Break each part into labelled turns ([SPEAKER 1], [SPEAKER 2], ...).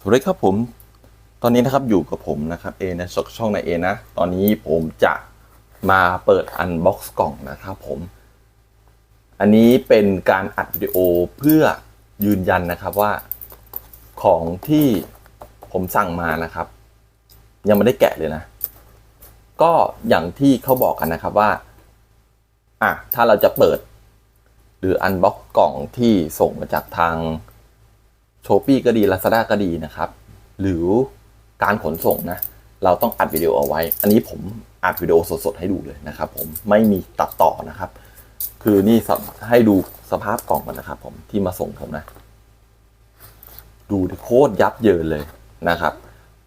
[SPEAKER 1] สวัสดีครับผม ตอนนี้นะครับอยู่กับผมนะครับเอนะช่องช่องในเอนะ ตอนนี้ผมจะมาเปิดอันบ็อกซ์กล่องนะครับผม อันนี้เป็นการอัดวิดีโอเพื่อยืนยันนะครับว่าของที่ผมสั่งมานะครับ ยังไม่ได้แกะเลยนะ ก็อย่างที่เขาบอกกันนะครับว่าอะถ้าเราจะเปิด หรืออันบ็อกกล่องที่ส่งมาจากทาง โชปปี้ก็ดี Lazada ก็ดีนะครับ หรือการขนส่งนะ เราต้องอัดวิดีโอเอาไว้ อันนี้ผมอัดวิดีโอสดๆให้ดูเลยนะครับ ผมไม่มีตัดต่อนะครับ คือนี่ให้ดูสภาพกล่องกันนะครับ ผมที่มาส่งผมนะ ดูโคตรยับเยินเลยนะครับ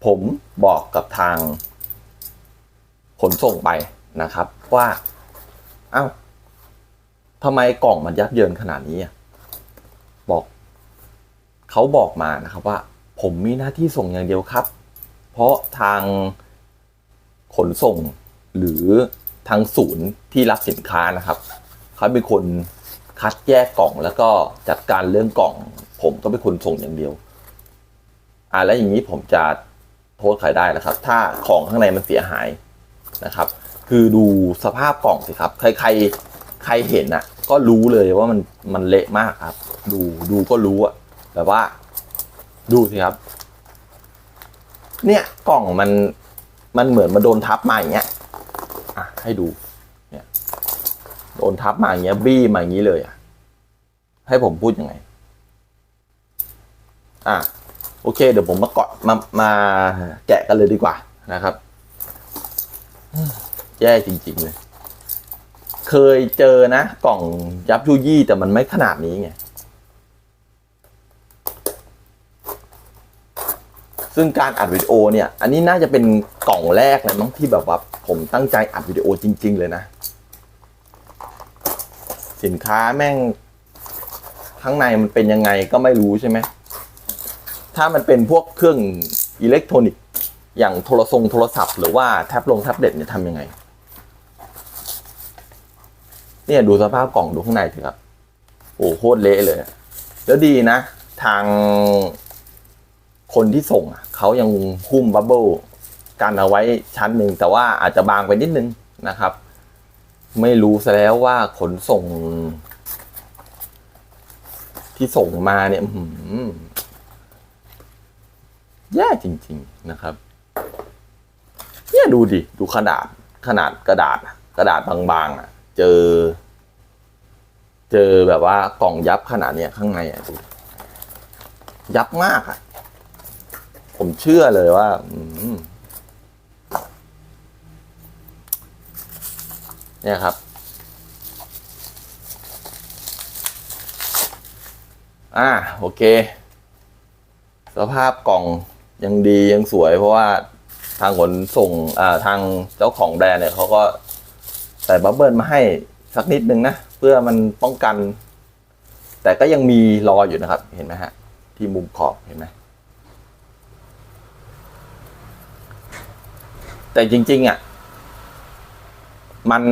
[SPEAKER 1] ผมบอกกับทาง ขนส่งไปนะครับ ว่าเอ้าทำไมกล่องมันยับเยินขนาดนี้อะบอก เขาบอกมานะครับว่า ผมมีหน้าที่ส่งอย่างเดียวครับ เพราะทางขนส่งหรือทางศูนย์ที่รับสินค้านะครับเขาเป็นคนคัดแยกกล่องแล้วก็จัดการเรื่องกล่อง ผมก็เป็นคนส่งอย่างเดียว อ่าแล้วอย่างนี้ผมจะโทษใครได้นะครับ ถ้าของข้างในมันเสียหายนะครับ คือดูสภาพกล่องสิครับ ใครใครใครเห็นอะ ก็รู้เลยว่ามันมันเละมากครับ ดูดูก็รู้อะ แต่ว่า ดูสิครับ เนี่ยกล่องมันมันเหมือนมาโดนทับมาอย่างเงี้ยอะให้ดู เนี่ย โดนทับมาอย่างเงี้ย บี้มาอย่างนี้เลยอะให้ผมพูดยังไง อะโอเค เดี๋ยวผมมาเกาะมามาแกะกันเลยดีกว่านะครับ แย่จริง ๆ เลย เคยเจอนะ กล่องยับยุยี่แต่มันไม่ขนาดนี้ไง ซึ่งการอัดวิดีโอเนี่ย อันนี้น่าจะเป็นกล่องแรกเลยมั้งที่แบบว่าผมตั้งใจอัดวิดีโอจริง ๆ เลยนะ สินค้าแม่งข้างในมันเป็นยังไงก็ไม่รู้ใช่ไหม ถ้ามันเป็นพวกเครื่องอิเล็กทรอนิกส์อย่างโทรทรงโทรศัพท์หรือว่าแท็บลงแท็บเล็ตเนี่ยทำยังไง เนี่ยดูสภาพกล่องดูข้างในสิครับ โอ้โคตรเละเลย แล้วดีนะ ทาง คนที่ส่งเขายังหุ้มบับเบิลกันเอาไว้ชั้นหนึ่งแต่ว่าอาจจะบางไปนิดนึงนะครับ ไม่รู้ซะแล้วว่าขนส่ง ที่ส่งมาเนี่ยแย่จริง ๆนะครับเนี่ยดูดิ ดูขนาดขนาดกระดาษ กระดาษบางๆอะ เจอ เจอแบบว่ากล่องยับขนาดเนี้ยข้างในอะดูยับมากอะ เชื่อเลยว่าเนี่ยครับ อ่า โอเค สภาพกล่องยังดียังสวย เพราะว่าทางขนส่ง อ่า ทางเจ้าของแบรนด์เนี่ยเขาก็ใส่บับเบิลมาให้สักนิดนึงนะ เพื่อมันป้องกัน แต่ก็ยังมีรอยอยู่นะครับ เห็นไหมฮะ ที่มุมขอบเห็นไหม แต่จริง ๆอะมัน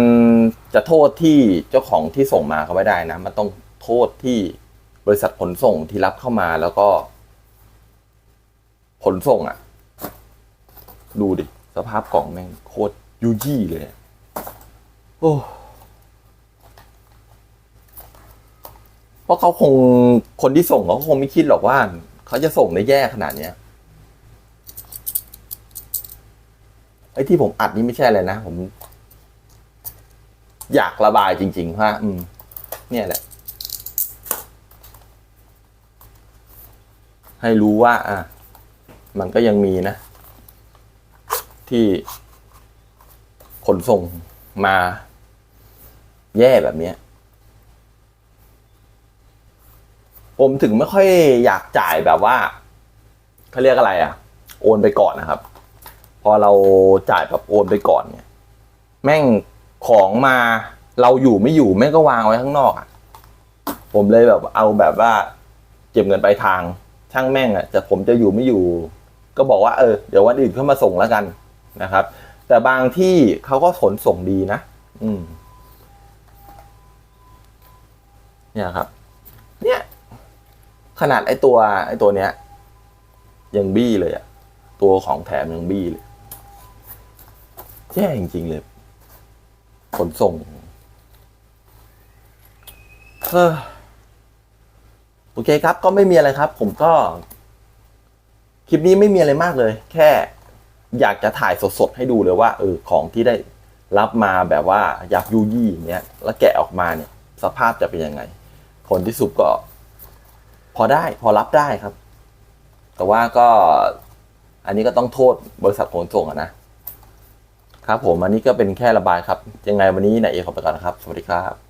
[SPEAKER 1] จะโทษที่เจ้าของที่ส่งมาก็ไม่ได้นะ มันต้องโทษที่บริษัทขนส่งที่รับเข้ามาแล้วก็ขนส่งอะ ดูดิ สภาพกล่องแม่งโคตรยูยี่เลยอะโอ้เพราะเขาคงคนที่ส่งเขาคงไม่คิดหรอกว่า เขาจะส่งได้แย่ขนาดเนี้ย อ้ที่ผมอัดนี่ไม่ใช่อะไรนะ ผม อยากระบายจริงๆว่าอืม เนี่ยแหละ ให้รู้ว่า อะ มันก็ยังมีนะ ที่ขนส่งมา แย่แบบเนี้ยผมถึงไม่ค่อยอยากจ่ายแบบว่าเขาเรียกอะไรอะ โอนไปก่อนนะครับ อเราจ่ายแบบโอนไปก่อนเนี่ย แม่งของมาเราอยู่ไม่อยู่แม่งก็วางไว้ข้างนอกอะ ผมเลยแบบเอาแบบว่า เก็บเงินไปลายทางช่างแม่งอะจะผมจะอยู่ไม่อยู่ ก็บอกว่าเออเดี๋ยววันอื่นเข้ามาส่งแล้วกันนะครับ แต่บางที่เขาก็ขนส่งดีนะอืม เนี่ยครับ เนี่ย ขนาดไอตัว ไอตัวเนี้ยยังบี้เลยอะตัวของแถมยังบี้เลย แย่จริง ๆ เลย ขนส่งเฮ้อโอเคครับ ก็ไม่มีอะไรครับ ผมก็ คลิปนี้ไม่มีอะไรมากเลย แค่อยากจะถ่ายสดๆให้ดูเลยว่าเออของที่ได้รับมาแบบว่าอยากยูยี่อย่างเงี้ย แล้วแกะออกมาเนี่ย สภาพจะเป็นยังไง ผลที่สุดก็ พอได้ พอรับได้ครับ แต่ว่าก็ อันนี้ก็ต้องโทษบริษัทขนส่งอะนะ ครับผมอันนี้ก็เป็นแค่ระบายครับ ยังไงวันนี้นายเอขอไปก่อนนะครับ สวัสดีครับ